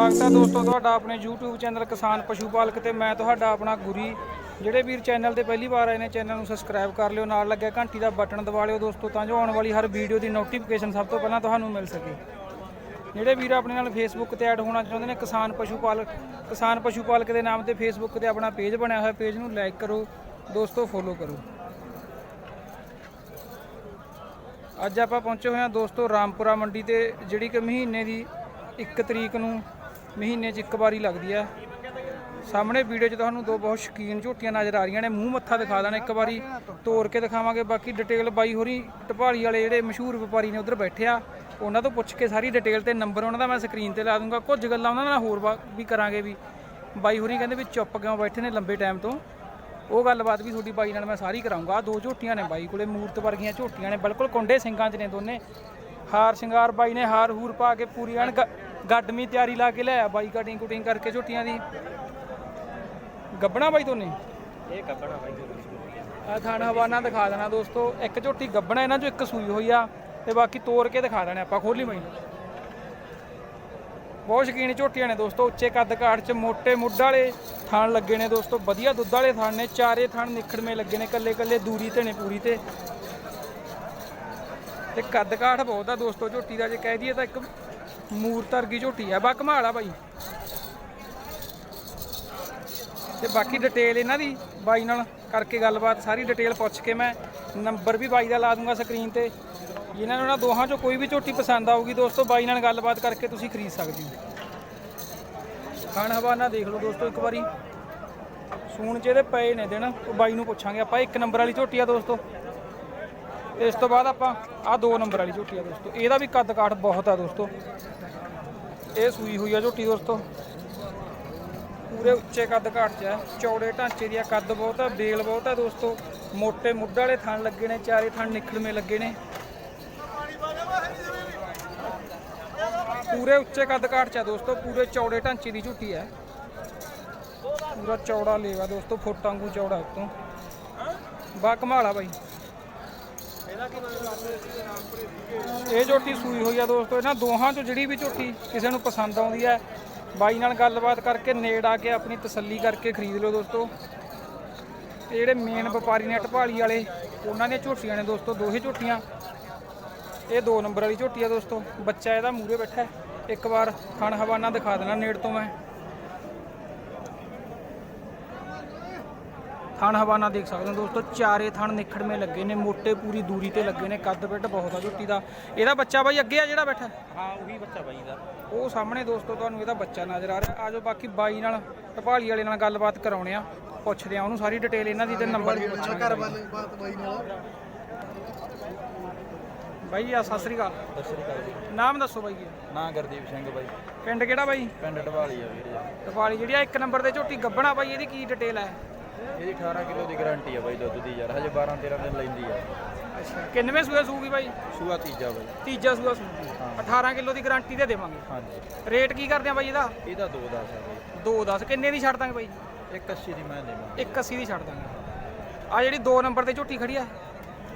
ਸਵਾਗਤ ਹੈ ਦੋਸਤੋ, ਤੁਹਾਡਾ ਆਪਣੇ YouTube ਚੈਨਲ ਕਿਸਾਨ ਪਸ਼ੂ ਪਾਲਕ ਤੇ ਮੈਂ ਤੁਹਾਡਾ ਆਪਣਾ ਗੁਰੀ। ਜਿਹੜੇ ਵੀਰ ਚੈਨਲ ਤੇ ਪਹਿਲੀ ਵਾਰ ਆਏ ਨੇ, ਚੈਨਲ ਨੂੰ ਸਬਸਕ੍ਰਾਈਬ ਕਰ ਲਿਓ, ਨਾਲ ਲੱਗਿਆ ਘੰਟੀ ਦਾ ਬਟਨ ਦਬਾ ਲਿਓ ਦੋਸਤੋ, ਤਾਂ ਜੋ ਆਉਣ ਵਾਲੀ ਹਰ ਵੀਡੀਓ ਦੀ ਨੋਟੀਫਿਕੇਸ਼ਨ ਸਭ ਤੋਂ ਪਹਿਲਾਂ ਤੁਹਾਨੂੰ ਮਿਲ ਸਕੇ। ਜਿਹੜੇ ਵੀਰ ਆਪਣੇ ਨਾਲ ਫੇਸਬੁੱਕ ਤੇ ਐਡ ਹੋਣਾ ਚਾਹੁੰਦੇ ਨੇ, ਕਿਸਾਨ ਪਸ਼ੂ ਪਾਲਕ, ਕਿਸਾਨ ਪਸ਼ੂ ਪਾਲਕ ਦੇ ਨਾਮ ਤੇ ਫੇਸਬੁੱਕ ਤੇ ਆਪਣਾ ਪੇਜ ਬਣਿਆ ਹੋਇਆ ਪੇਜ ਨੂੰ ਲਾਈਕ ਕਰੋ, ਦੋਸਤੋ ਫੋਲੋ ਕਰੋ। ਅੱਜ ਆਪਾਂ ਪਹੁੰਚੇ ਹੋਏ ਹਾਂ ਦੋਸਤੋ, ਰਾਮਪੁਰਾ ਮੰਡੀ ਤੇ, ਜਿਹੜੀ ਕਿ ਮਹੀਨੇ ਦੀ 1 ਤਰੀਕ ਨੂੰ ਮਹੀਨੇ 'ਚ ਇੱਕ ਵਾਰੀ ਲੱਗਦੀ ਹੈ ਸਾਹਮਣੇ ਵੀਡੀਓ 'ਚ ਤੁਹਾਨੂੰ ਦੋ ਬਹੁਤ ਸ਼ੌਕੀਨ ਝੋਟੀਆਂ ਨਜ਼ਰ ਆ ਰਹੀਆਂ ਨੇ। ਮੂੰਹ ਮੱਥਾ ਦਿਖਾ ਦੇਣਾ, ਇੱਕ ਵਾਰੀ ਤੋੜ ਕੇ ਦਿਖਾਵਾਂਗੇ। ਬਾਕੀ ਡਿਟੇਲ ਬਾਈ ਹੋਰੀ ਟਪਾਲੀ ਵਾਲੇ ਜਿਹੜੇ ਮਸ਼ਹੂਰ ਵਪਾਰੀ ਨੇ ਉਧਰ ਬੈਠੇ ਆ, ਉਹਨਾਂ ਤੋਂ ਪੁੱਛ ਕੇ ਸਾਰੀ ਡਿਟੇਲ ਤੇ ਨੰਬਰ ਉਹਨਾਂ ਦਾ ਮੈਂ ਸਕਰੀਨ ਤੇ ਲਾ ਦੂੰਗਾ। ਕੁਝ ਗੱਲਾਂ ਉਹਨਾਂ ਨਾਲ ਹੋਰ ਵਾ- ਵੀ ਕਰਾਂਗੇ ਵੀ। ਬਾਈ ਹੋਰੀ ਕਹਿੰਦੇ ਵੀ ਚੁੱਪ ਕਿਉਂ ਬੈਠੇ ਨੇ ਲੰਬੇ ਟਾਈਮ ਤੋਂ। ਉਹ ਗੱਲਬਾਤ ਵੀ ਤੁਹਾਡੀ ਬਾਈ ਨਾਲ ਮੈਂ ਸਾਰੀ ਕਰਾਉਂਗਾ। ਆਹ ਦੋ ਝੋਟੀਆਂ ਨੇ ਬਾਈ ਕੋਲੇ, ਮੂਰਤ ਵਰਗੀਆਂ ਝੋਟੀਆਂ ਨੇ। ਬਿਲਕੁਲ ਕੁੰਡੇ ਸਿੰਘਾਂ 'ਚ ਨੇ ਦੋਨੇ। ਹਾਰ ਸ਼ਿੰਗਾਰ ਬਾਈ ਨੇ ਹਾਰ ਹੂਰ ਪਾ ਕੇ ਪੂਰੀ ਐਨ ਗ- ਗੱਡਮੀ ਤਿਆਰੀ ਲਾ ਕੇ ਲਿਆਇਆ ਬਾਈ ਕਟਿੰਗ ਕੁਟਿੰਗ ਕਰਕੇ ਝੋਟੀਆਂ ਦੀ। ਗੱਬਣਾ ਬਾਈ ਦੋਨੇ ਇਹ ਕੱਪੜਾ ਬਾਈ ਆ ਥਾਣਾ ਹਵਾਨਾ ਦਿਖਾ ਦੇਣਾ ਦੋਸਤੋ ਇੱਕ ਝੋਟੀ ਗੱਬਣਾ ਇਹਨਾਂ ਚੋਂ ਇੱਕ ਸੂਈ ਹੋਈ ਆ ਤੇ ਬਾਕੀ ਤੋੜ ਕੇ ਦਿਖਾ ਦੇਣੇ ਆਪਾਂ ਖੋਲੀ ਬਾਈ। ਬਹੁਤ ਸ਼ੌਕੀਨ ਝੋਟੀਆਂ ਨੇ ਦੋਸਤੋ ਉੱਚੇ ਕੱਦ ਕਾਠ ਚ ਮੋٹے ਮੁੱਢ ਵਾਲੇ ਥਣ ਲੱਗੇ ਨੇ ਦੋਸਤੋ ਵਧੀਆ ਦੁੱਧ ਵਾਲੇ ਥਣ ਨੇ ਚਾਰੇ ਥਣ ਨਿਖੜਵੇਂ ਲੱਗੇ ਨੇ ਕੱਲੇ ਕੱਲੇ ਦੂਰੀ ਤੇ ਨੇ ਪੂਰੀ ਤੇ। ਤੇ ਕੱਦ ਕਾਠ ਬਹੁਤ ਆ ਦੋਸਤੋ ਝੋਟੀ ਦਾ ਜੇ ਕਹਿ ਦਈਏ ਤਾਂ ਇੱਕ ਮੂਰਤ ਵਰਗੀ ਝੋਟੀ ਆ, ਬਾ ਕਮਾਲ ਆ ਬਾਈ। ਤੇ ਬਾਕੀ ਡਿਟੇਲ ਇਹਨਾਂ ਦੀ ਬਾਈ ਨਾਲ ਕਰਕੇ ਗੱਲਬਾਤ, ਸਾਰੀ ਡਿਟੇਲ ਪੁੱਛ ਕੇ ਮੈਂ ਨੰਬਰ ਵੀ ਬਾਈ ਦਾ ਲਾ ਦੂੰਗਾ ਸਕਰੀਨ ਤੇ। ਜਿਨ੍ਹਾਂ ਨੂੰ ਨਾ ਦੋਹਾਂ ਚੋਂ ਕੋਈ ਵੀ ਝੋਟੀ ਪਸੰਦ ਆਊਗੀ, ਦੋਸਤੋ, ਬਾਈ ਨਾਲ ਗੱਲਬਾਤ ਕਰਕੇ ਤੁਸੀਂ ਖਰੀਦ ਸਕਦੇ ਹੋ। ਖਾਣ ਹਵਾਨਾ ਦੇਖ ਲਓ ਦੋਸਤੋ ਇੱਕ ਵਾਰੀ। ਸੂਣ ਚ ਇਹਦੇ ਪਏ ਨੇ ਦਿਨ, ਉਹ ਬਾਈ ਨੂੰ ਪੁੱਛਾਂਗੇ, ਆਪਾਂ ਇੱਕ ਨੰਬਰ ਵਾਲੀ ਝੋਟੀ ਆ ਦੋਸਤੋ। ਇਸ ਤੋਂ ਬਾਅਦ ਆਪਾਂ ਆ ਦੋ ਨੰਬਰ ਵਾਲੀ ਝੋਟੀ ਆ ਦੋਸਤੋ। ਇਹਦਾ ਵੀ ਕੱਦ ਕਾਠ ਬਹੁਤ ਆ ਦੋਸਤੋ। ਇਹ ਸੂਈ ਹੋਈ ਆ ਝੋਟੀ ਦੋਸਤੋ। ਪੂਰੇ ਉੱਚੇ ਕੱਦ ਘਾਟ ਚ ਹੈ ਚੌੜੇ ਢਾਂਚੇ ਦੀ ਆ ਕੱਦ ਬਹੁਤ ਆ, ਬੇਲ ਬਹੁਤ ਆ ਦੋਸਤੋ। ਮੋٹے ਮੁੱਢ ਵਾਲੇ ਥਣ ਲੱਗੇ ਨੇ, ਚਾਰੇ ਥਣ ਨਿਕਲਵੇਂ ਲੱਗੇ ਨੇ। ਪੂਰੇ ਉੱਚੇ ਕੱਦ ਘਾਟ ਚ ਆ ਦੋਸਤੋ, ਪੂਰੇ ਚੌੜੇ ਢਾਂਚੇ ਦੀ ਝੁੱਟੀ ਹੈ ਪੂਰਾ ਚੌੜਾ ਲੇਵਾ ਦੋਸਤੋ, ਫੁੱਟ ਵਾਂਗੂ ਚੌੜਾ ਉਤੋਂ। ਬਾ ਕਮਾਲਾ ਬਾਈ। ਇਹ ਝੋਟੀ ਸੂਈ ਹੋਈ ਆ ਦੋਸਤੋ, ਇਹਨਾਂ ਦੋਹਾਂ ਚੋਂ ਜਿਹੜੀ ਵੀ ਝੋਟੀ ਕਿਸੇ ਨੂੰ ਪਸੰਦ ਆਉਂਦੀ ਹੈ, ਬਾਈ ਨਾਲ ਗੱਲਬਾਤ ਕਰਕੇ ਨੇੜ ਆ ਕੇ ਆਪਣੀ ਤਸੱਲੀ ਕਰਕੇ ਖਰੀਦ ਲਓ ਦੋਸਤੋ। ਇਹ ਜਿਹੜੇ ਮੇਨ ਵਪਾਰੀ ਨੇ ਢਪਾਲੀ ਵਾਲੇ, ਉਹਨਾਂ ਦੀਆਂ ਝੋਟੀਆਂ ਨੇ ਦੋਸਤੋ, ਦੋਹੇ ਝੋਟੀਆਂ। ਇਹ ਦੋ ਨੰਬਰ ਵਾਲੀ ਝੋਟੀ ਆ ਦੋਸਤੋ, ਬੱਚਾ ਇਹਦਾ ਮੂਰੇ ਬੈਠਾ ਇੱਕ ਵਾਰ ਥਣ ਹਵਾਨਾ ਦਿਖਾ ਦੇਣਾ ਨੇੜ ਤੋਂ ਮੈਂ। ਥਣ ਹਵਾਨਾ ਦੇਖ ਸਕਦੇ ਹੋ ਦੋਸਤੋ ਚਾਰੇ ਥਣ ਨਿਖੜਵੇਂ ਲੱਗੇ ਨੇ ਮੋٹے ਪੂਰੀ ਦੂਰੀ ਤੇ ਲੱਗੇ ਨੇ ਕੱਦ ਬਿੱਟ ਬਹੁਤ ਆ ਝੋਟੀ ਦਾ। ਇਹਦਾ ਬੱਚਾ ਬਾਈ ਅੱਗੇ ਆ ਜਿਹੜਾ ਬੈਠਾ? ਹਾਂ ਉਹੀ ਬੱਚਾ ਬਾਈ ਦਾ। ਉਹ ਸਾਹਮਣੇ ਦੋਸਤੋ ਤੁਹਾਨੂੰ ਇਹਦਾ ਬੱਚਾ ਨਜ਼ਰ ਆ ਰਿਹਾ। ਆਜੋ ਬਾਕੀ ਬਾਈ ਨਾਲ ਢਪਾਲੀ ਵਾਲੇ ਨਾਲ ਗੱਲਬਾਤ ਕਰਾਉਣੇ ਆ। ਪੁੱਛਦੇ ਆ ਉਹਨੂੰ ਸਾਰੀ ਡਿਟੇਲ ਇਹਨਾਂ ਦੀ ਤੇ ਨੰਬਰ ਵੀ ਪੁੱਛਾਂਗੇ ਘਰ ਵਾਲੇ ਬਾਤ ਬਾਈ ਨਾਲ। ਬਾਈ ਜੀ ਆ ਸਤਿ ਸ੍ਰੀ ਅਕਾਲ। ਸਤਿ ਸ਼੍ਰੀ ਅਕਾਲ ਜੀ। ਨਾਮ ਦੱਸੋ ਬਾਈ ਜੀ। ਨਾਂ ਗੁਰਦੀਪ ਸਿੰਘ ਬਾਈ। ਪਿੰਡ ਕਿਹੜਾ ਬਾਈ? ਪਿੰਡ ਢਵਾਲੀ ਆ ਵੀਰੇ। ਢਪਾਲੀ ਜਿਹੜੀ ਆ ਇੱਕ ਨੰਬਰ ਤੇ ਝੋਟੀ ਗੱਬਣਾ ਬਾਈ ਇਹਦੀ ਕੀ ਡਿਟੇਲ ਹੈ ਇਹਦੀ 18 ਕਿਲੋ ਦੀ ਗਾਰੰਟੀ ਆ ਬਾਈ ਦੁੱਧ ਦੀ ਯਾਰ ਹਜੇ 12 13 ਦਿਨ ਲੈਂਦੀ ਆ। ਅੱਛਾ ਕਿੰਨਵੇਂ ਸੂਏ ਸੂਗੀ ਬਾਈ? ਸੂਆ ਤੀਜਾ ਬਾਈ। ਤੀਜਾ ਸੂਆ ਸੂਗੀ। 18 ਕਿਲੋ ਦੀ ਗਾਰੰਟੀ ਦੇ ਦੇਵਾਂਗੇ। ਹਾਂਜੀ। ਰੇਟ ਕੀ ਕਰਦੇ ਆ ਬਾਈ ਇਹਦਾ? ਇਹਦਾ 2 10 ਆ ਬਾਈ। 2 10 ਕਿੰਨੇ ਦੀ ਛੱਡ ਦਾਂਗੇ ਬਾਈ? 180 ਦੀ ਮੈਂ ਦੇਵਾਂ 180 ਦੀ ਛੱਡ ਦਾਂਗੇ। ਆ ਜਿਹੜੀ 2 ਨੰਬਰ ਤੇ ਝੋਟੀ ਖੜੀ ਆ।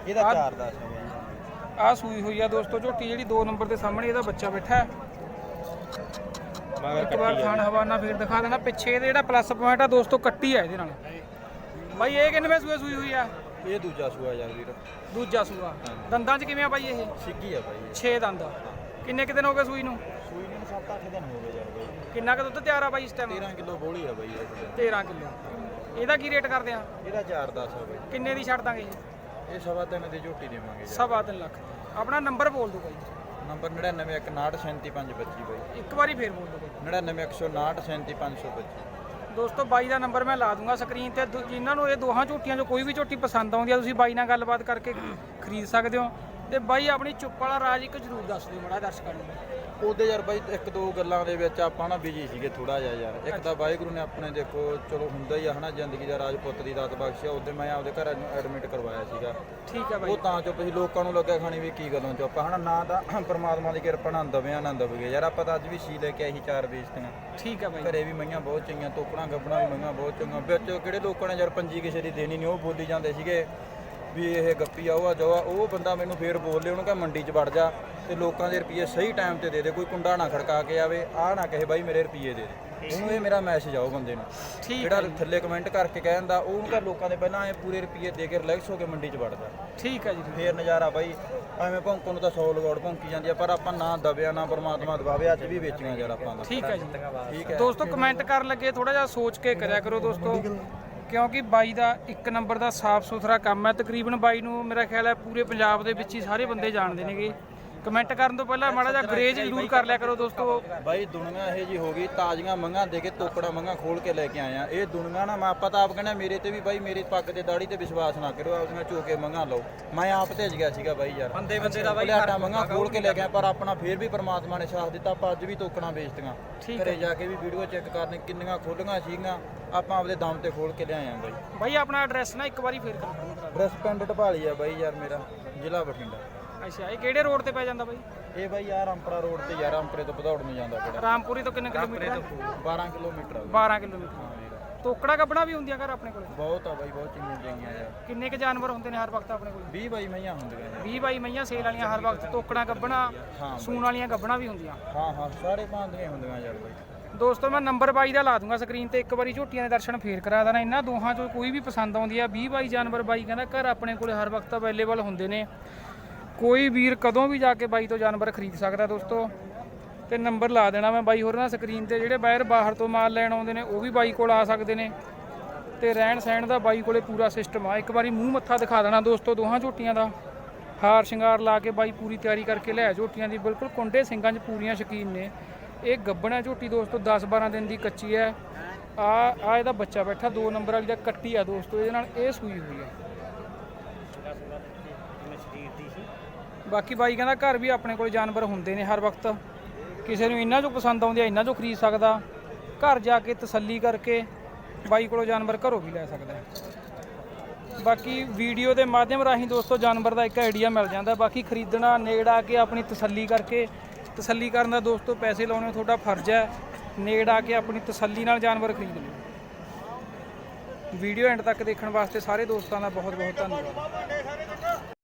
ਇਹਦਾ 4 10 ਆ ਬਾਈ। ਆ ਸੂਈ ਹੋਈ ਆ ਦੋਸਤੋ ਝੋਟੀ ਜਿਹੜੀ 2 ਨੰਬਰ ਦੇ ਸਾਹਮਣੇ ਇਹਦਾ ਬੱਚਾ ਬੈਠਾ ਹੈ। ਮਗਰ ਇੱਕ ਵਾਰ ਖਾਣ ਹਵਾਨਾ ਫੇਰ ਦਿਖਾ ਦੇਣਾ। ਪਿੱਛੇ ਇਹਦੇ ਜਿਹੜਾ ਪਲੱਸ ਪੁਆਇੰਟ ਆ ਦੋਸਤੋ ਕੱਟੀ ਆ ਇਹਦੇ ਨਾਲ। ਬਾਈ ਇਹ ਕਿੰਨਵੇਂ ਸੂਏ ਸੂਈ ਹੋਈ ਆ? ਇਹ ਦੂਜਾ ਸੂਆ ਯਾਰ ਵੀਰ। ਦੂਜਾ ਸੂਆ। ਦੰਦਾਂ 'ਚ ਕਿਵੇਂ ਆ ਬਾਈ ਇਹ? ਸਿੱਗੀ ਆ ਬਾਈ 6 ਦੰਦ ਕਿੰਨੇ ਕੁ ਦਿਨ ਹੋ ਗਏ ਸੂਈ ਨੂੰ? ਸੂਈ ਨੂੰ 7-8 ਦਿਨ ਹੋ ਗਏ ਯਾਰ ਬਾਈ। ਕਿੰਨਾ ਕੁ ਦੁੱਧ ਤਿਆਰ ਆ ਬਾਈ ਇਸ ਟਾਈਮ 13 ਕਿਲੋ ਬੋਲੀ ਆ ਬਾਈ ਇਹ। 13 ਕਿਲੋ। ਇਹਦਾ ਕੀ ਰੇਟ ਕਰਦੇ ਆ? ਇਹਦਾ 4 10 ਆ ਬਾਈ। ਕਿੰਨੇ ਦੀ ਛੱਡ ਦਾਂਗੇ ਜੀ ਇਹ ਸਵਾ ਤਿੰਨ ਦੀ ਝੋਟੀ ਦੇਵਾਂਗੇ ਸਵਾ ਤਿੰਨ ਲੱਖ। ਆਪਣਾ ਨੰਬਰ ਬੋਲ ਦਿਓ ਬਾਈ। ਨੰਬਰ 9919375525 ਬਾਈ। ਇੱਕ ਵਾਰੀ ਫੇਰ ਬੋਲ ਦਿਓ ਬਾਈ। 9919375525 ਦੋਸਤੋ ਬਾਈ ਦਾ ਨੰਬਰ ਮੈਂ ਲਾ ਦੂੰਗਾ ਸਕਰੀਨ ਤੇ। ਦੂ- ਜਿਨ੍ਹਾਂ ਨੂੰ ਇਹ ਦੋਹਾਂ ਝੋਟੀਆਂ 'ਚੋਂ ਕੋਈ ਵੀ ਝੋਟੀ ਪਸੰਦ ਆਉਂਦੀ ਆ, ਤੁਸੀਂ ਬਾਈ ਨਾਲ ਗੱਲਬਾਤ ਕਰਕੇ ਖਰੀਦ ਸਕਦੇ ਹੋ। ਤੇ ਬਾਈ ਆਪਣੀ ਚੁੱਪ ਵਾਲਾ ਰਾਜ ਇੱਕ ਜ਼ਰੂਰ ਦੱਸ ਦਿਓ ਬੜਾ ਦਰਸ਼ਕਾਂ ਨੂੰ। ਉਹਦੇ ਯਾਰ ਬਾਈ ਇੱਕ ਦੋ ਗੱਲਾਂ ਦੇ ਵਿੱਚ ਆਪਾਂ ਨਾ ਬਿਜ਼ੀ ਸੀਗੇ ਥੋੜਾ ਜਿਹਾ ਯਾਰ। ਇੱਕ ਤਾਂ ਵਾਹਿਗੁਰੂ ਨੇ ਆਪਣੇ ਦੇਖੋ ਚਲੋ ਹੁੰਦਾ ਹੀ ਆ ਹਨਾ ਜ਼ਿੰਦਗੀ ਦਾ ਰਾਜਪੁੱਤ ਦੀ ਦਾਤ ਬਖਸ਼ਿਆ ਉਹਦੇ ਮੈਂ ਆਪਦੇ ਘਰ ਐਡਮਿਟ ਕਰਵਾਇਆ ਸੀਗਾ। ਠੀਕ ਆ ਬਾਈ। ਉਹ ਤਾਂ ਚੁੱਪ ਸੀ ਲੋਕਾਂ ਨੂੰ ਲੱਗਿਆ ਖਾਣੀ ਵੀ ਕੀ ਗੱਲੋਂ ਚੁੱਪ ਹਨਾ ਨਾ ਤਾਂ ਪ੍ਰਮਾਤਮਾ ਦੀ ਕਿਰਪਾ ਨਾਲ ਦਵਿਆਂ ਨਾ ਦਵਗੇ। ਯਾਰ ਆਪਾਂ ਤਾਂ ਅੱਜ ਵੀ ਸੀ ਲੈ ਕੇ ਸੀ ਚਾਰ ਵੇਚਤੀਆਂ ਠੀਕ ਆ ਬਾਈ। ਘਰੇ ਵੀ ਮਈਆਂ ਬਹੁਤ ਚੰਗੀਆਂ ਤੋਕੜਾਂ ਗੱਬਣਾ ਵੀ ਮਈਆਂ ਬਹੁਤ ਚੰਗੀਆਂ। ਵਿੱਚ ਕਿਹੜੇ ਲੋਕਾਂ ਨੇ ਯਾਰ ਪੰਜੀ ਕਿਸੇ ਦੀ ਦੇਣੀ ਨਹੀਂ ਉਹ ਬੋਲੀ ਜਾਂਦੇ ਸੀਗੇ। ਵੀ ਇਹ ਗੱਪੀ ਆ ਉਹ ਆ ਜੋ ਆ ਉਹ ਬੰਦਾ ਮੈਨੂੰ ਫੇਰ ਬੋਲ ਲਿਆ ਉਹਨੂੰ ਕਹ ਮੰਡੀ 'ਚ ਵੜ ਜਾ ਤੇ ਲੋਕਾਂ ਦੇ ਰੁਪਏ ਸਹੀ ਟਾਈਮ ਤੇ ਦੇ ਦੇ ਕੋਈ ਕੁੰਡਾ ਨਾ ਖੜਕਾ ਕੇ ਆਵੇ ਆ ਨਾ ਕਹੇ ਬਾਈ ਮੇਰੇ ਰੁਪਏ ਦੇ ਦੇ। ਉਹਨੂੰ ਇਹ ਮੇਰਾ ਮੈਸੇਜ ਆ ਉਹ ਬੰਦੇ ਨੂੰ। ਠੀਕ ਜਿਹੜਾ ਥੱਲੇ ਕਮੈਂਟ ਕਰਕੇ ਕਹਿੰਦਾ ਉਹਨੂੰ ਕਹ ਲੋਕਾਂ ਦੇ ਪਹਿਲਾਂ ਐ ਪੂਰੇ ਰੁਪਏ ਦੇ ਕੇ ਰਿਲੈਕਸ ਹੋ ਕੇ ਮੰਡੀ 'ਚ ਵੜ ਜਾ ਠੀਕ ਹੈ ਜੀ। ਫੇਰ ਨਜ਼ਾਰਾ ਬਾਈ ਐਵੇਂ ਭੌਂਕਣ ਨੂੰ ਤਾਂ 100 ਲਗੌੜ ਭੌਂਕੀ ਜਾਂਦੀ ਆ ਪਰ ਆਪਾਂ ਨਾ ਦਬਿਆ ਨਾ ਪਰਮਾਤਮਾ ਦਬਾਵੇ ਅੱਜ ਵੀ ਵੇਚੀਆਂ ਯਾਰ ਆਪਾਂ ਠੀਕ ਹੈ ਜੀ। ਠੀਕ ਹੈ। ਦੋਸਤੋ ਕਮੈਂਟ ਕਰਨ ਲੱਗੇ ਥੋੜਾ ਜਿਹਾ ਸੋਚ ਕੇ ਕਰਿਆ ਕਰੋ ਦੋਸਤੋ। ਕਿਉਂਕਿ ਬਾਈ ਦਾ ਇੱਕ ਨੰਬਰ ਦਾ ਸਾਫ਼ ਸੁਥਰਾ ਕੰਮ ਹੈ। ਤਕਰੀਬਨ ਬਾਈ ਨੂੰ ਮੇਰਾ ਖਿਆਲ ਹੈ ਪੂਰੇ ਪੰਜਾਬ ਦੇ ਵਿੱਚ ਹੀ ਸਾਰੇ ਬੰਦੇ ਜਾਣਦੇ ਨੇਗੇ। ਕਮੈਂਟ ਕਰਨ ਤੋਂ ਪਹਿਲਾਂ ਮਾੜਾ ਜਿਹਾ ਗਰੇਜ ਜ਼ਰੂਰ ਕਰ ਲਿਆ ਕਰੋ ਦੋਸਤੋ। ਬਾਈ ਦੁਨੀਆ ਇਹ ਜੀ ਹੋ ਗਈ ਤਾਜ਼ੀਆਂ ਮੰਗਾਂ ਦੇ ਕੇ ਤੋਕੜਾ ਮੰਗਾਂ ਖੋਲ ਕੇ ਲੈ ਕੇ ਆਇਆ ਇਹ ਦੁਨੀਆ ਨਾ ਮੈਂ ਆਪਾਂ ਤਾਂ ਆਪ ਕਹਿੰਦਾ ਮੇਰੇ ਤੇ ਵੀ ਬਾਈ ਮੇਰੇ ਪੱਗ ਤੇ ਦਾੜੀ ਤੇ ਵਿਸ਼ਵਾਸ ਨਾ ਕਰੋ ਆਪਦੀਆਂ ਝੋਕੇ ਮੰਗਾਂ ਲਓ। ਮੈਂ ਆਪ ਭੇਜ ਗਿਆ ਸੀਗਾ ਬਾਈ ਯਾਰ। ਬੰਦੇ ਬੰਦੇ ਦਾ ਬਾਈ ਆਟਾ ਮੰਗਾਂ ਖੋਲ ਕੇ ਲੈ ਆਇਆ ਪਰ ਆਪਣਾ ਫੇਰ ਵੀ ਪ੍ਰਮਾਤਮਾ ਨੇ ਸਾਥ ਦਿੱਤਾ ਆਪਾਂ ਅੱਜ ਵੀ ਤੋਕੜਾਂ ਵੇਚਤੀਆਂ। ਘਰੇ ਜਾ ਕੇ ਵੀ ਵੀਡੀਓ ਚੈੱਕ ਕਰਨੀ ਕਿੰਨੀਆਂ ਖੋਲੀਆਂ ਸੀਗੀਆਂ ਆਪਾਂ ਆਪਦੇ ਦਮ ਤੇ ਖੋਲ ਕੇ ਲਿਆਏ ਆਂ ਬਾਈ। ਬਾਈ ਆਪਣਾ ਐਡਰੈਸ ਨਾ ਇੱਕ ਵਾਰੀ ਫੇਰ ਕਨਫਰਮ ਕਰਾ ਬ੍ਰਸ ਪਿੰਡ ਢਪਾਲੀ ਆ ਬਾਈ ਯਾਰ ਮੇਰਾ ਜ਼ਿਲ੍ਹਾ ਬਠਿੰਡਾ। ਅੱਛਾ ਇਹ ਕਿਹੜੇ ਰੋਡ ਤੇ ਪੈ ਜਾਂਦਾ ਬਾਈ? ਇਹ ਬਾਈ ਯਾਰ ਰਾਮਪੁਰਾ ਰੋਡ ਤੇ ਯਾਰ ਰਾਮਪੁਰੇ ਤੋਂ ਭਦੌੜ ਨੂੰ ਜਾਂਦਾ ਕਿਹੜਾ। ਰਾਮਪੁਰੀ ਤੋਂ ਕਿੰਨੇ ਕਿਲੋਮੀਟਰ ਹੈ 12 ਕਿਲੋਮੀਟਰ ਆ ਬਾਈ। 12 ਕਿਲੋਮੀਟਰ। ਤੋਕੜਾ ਕੱਪਣਾ ਵੀ ਹੁੰਦੀਆਂ ਘਰ ਆਪਣੇ ਕੋਲ? ਬਹੁਤ ਆ ਬਾਈ ਬਹੁਤ ਚੰਗੀਆਂ ਚੰਗੀਆਂ ਯਾਰ ਕਿੰਨੇ ਕ ਜਾਨਵਰ ਹੁੰਦੇ ਨੇ ਹਰ ਵਕਤ ਆਪਣੇ ਕੋਲ? 20 ਬਾਈ ਮਈਆਂ ਹੁੰਦੀਆਂ ਯਾਰ 20 ਬਾਈ ਮਈਆਂ ਸੇਲ ਵਾਲੀਆਂ ਹਰ ਵਕਤ ਕੱਢਣਾ ਹਾਂ ਸੂਣ ਵਾਲੀਆਂ ਕੱਢਣਾ ਵੀ ਹੁੰਦੀਆਂ। ਹਾਂ ਹਾਂ ਸਾਰੇ ਭਾਂਦੀਆਂ ਹੁੰਦੀਆਂ ਯਾਰ ਬਾਈ। ਦੋਸਤੋ ਮੈਂ ਨੰਬਰ ਬਾਈ ਦਾ ਲਾ ਦੂੰਗਾ ਸਕਰੀਨ ਤੇ ਇੱਕ ਵਾਰੀ ਝੋਟੀਆਂ ਦੇ ਦਰਸ਼ਨ ਫੇਰ ਕਰਾ ਦੇਣਾ। ਇਹਨਾਂ ਦੋਹਾਂ ਚੋਂ ਕੋਈ ਵੀ ਪਸੰਦ ਆਉਂਦੀ ਆ 20 ਬਾਈ ਜਾਨਵਰ ਬਾਈ ਕਹਿੰਦਾ ਘਰ ਆਪਣੇ ਕੋਲੇ ਹਰ ਵਕਤ ਅਵੇਲੇਬਲ ਹੁੰਦੇ ਨੇ। ਕੋਈ ਵੀਰ ਕਦੋਂ ਵੀ ਜਾ ਕੇ ਬਾਈ ਤੋਂ ਜਾਨਵਰ ਖਰੀਦ ਸਕਦਾ ਦੋਸਤੋ? ਤੇ ਨੰਬਰ ਲਾ ਦੇਣਾ ਮੈਂ ਬਾਈ ਹੋਰ ਨਾ ਸਕਰੀਨ ਤੇ, ਜਿਹੜੇ ਬਾਹਰ ਬਾਹਰ ਤੋਂ ਮਾਲ ਲੈਣ ਆਉਂਦੇ ਨੇ, ਉਹ ਵੀ ਬਾਈ ਕੋਲ ਆ ਸਕਦੇ ਨੇ। ਤੇ ਰਹਿਣ ਸਹਿਣ ਦਾ ਬਾਈ ਕੋਲੇ ਪੂਰਾ ਸਿਸਟਮ ਆ। ਇੱਕ ਵਾਰੀ ਮੂੰਹ ਮੱਥਾ ਦਿਖਾ ਦੇਣਾ ਦੋਸਤੋ, ਦੋਹਾਂ ਝੋਟੀਆਂ ਦਾ। ਹਾਰ ਸ਼ਿੰਗਾਰ ਲਾ ਕੇ ਬਾਈ ਪੂਰੀ ਤਿਆਰੀ ਕਰਕੇ ਲੈ ਝੋਟੀਆਂ ਦੀ। ਬਿਲਕੁਲ ਕੁੰਡੇ ਸਿੰਘਾਂ 'ਚ ਪੂਰੀਆਂ ਸ਼ਕੀਨ ਨੇ। ਇਹ ਗੱਬਣਾ ਝੋਟੀ ਦੋਸਤੋ 10-12 ਦਿਨ ਦੀ ਕੱਚੀ ਹੈ। ਆ ਆ ਇਹਦਾ ਬੱਚਾ ਬੈਠਾ 2 ਨੰਬਰ ਵਾਲੀ ਦਾ ਕੱਟੀ ਆ ਦੋਸਤੋ। ਇਹਦੇ ਨਾਲ ਇਹ ਸੂਈ ਹੋਈ ਹੈ। ਬਾਕੀ ਬਾਈ ਕਹਿੰਦਾ ਘਰ ਵੀ ਆਪਣੇ ਕੋਲ ਜਾਨਵਰ ਹੁੰਦੇ ਨੇ ਹਰ ਵਕਤ। ਕਿਸੇ ਨੂੰ ਇਹਨਾਂ ਚੋਂ ਪਸੰਦ ਆਉਂਦੇ ਆ ਇਹਨਾਂ ਚੋਂ ਖਰੀਦ ਸਕਦਾ। ਘਰ ਜਾ ਕੇ ਤਸੱਲੀ ਕਰਕੇ ਬਾਈ ਕੋਲੋਂ ਜਾਨਵਰ ਘਰੋਂ ਵੀ ਲੈ ਸਕਦਾ। ਬਾਕੀ ਵੀਡੀਓ ਦੇ ਮਾਧਿਅਮ ਰਾਹੀਂ ਦੋਸਤੋ ਜਾਨਵਰ ਦਾ ਇੱਕ ਆਈਡੀਆ ਮਿਲ ਜਾਂਦਾ। ਬਾਕੀ ਖਰੀਦਣਾ, ਨੇੜ ਆ ਕੇ ਆਪਣੀ ਤਸੱਲੀ ਕਰਕੇ, ਤਸੱਲੀ ਕਰਨ ਦਾ ਦੋਸਤੋ ਪੈਸੇ ਲਾਉਣੇ ਤੁਹਾਡਾ ਫਰਜ਼ ਹੈ। ਨੇੜ ਆ ਕੇ ਆਪਣੀ ਤਸੱਲੀ ਨਾਲ ਜਾਨਵਰ ਖਰੀਦ ਲਓ। ਵੀਡੀਓ ਐਂਡ ਤੱਕ ਦੇਖਣ ਵਾਸਤੇ ਸਾਰੇ ਦੋਸਤਾਂ ਦਾ ਬਹੁਤ ਬਹੁਤ ਧੰਨਵਾਦ।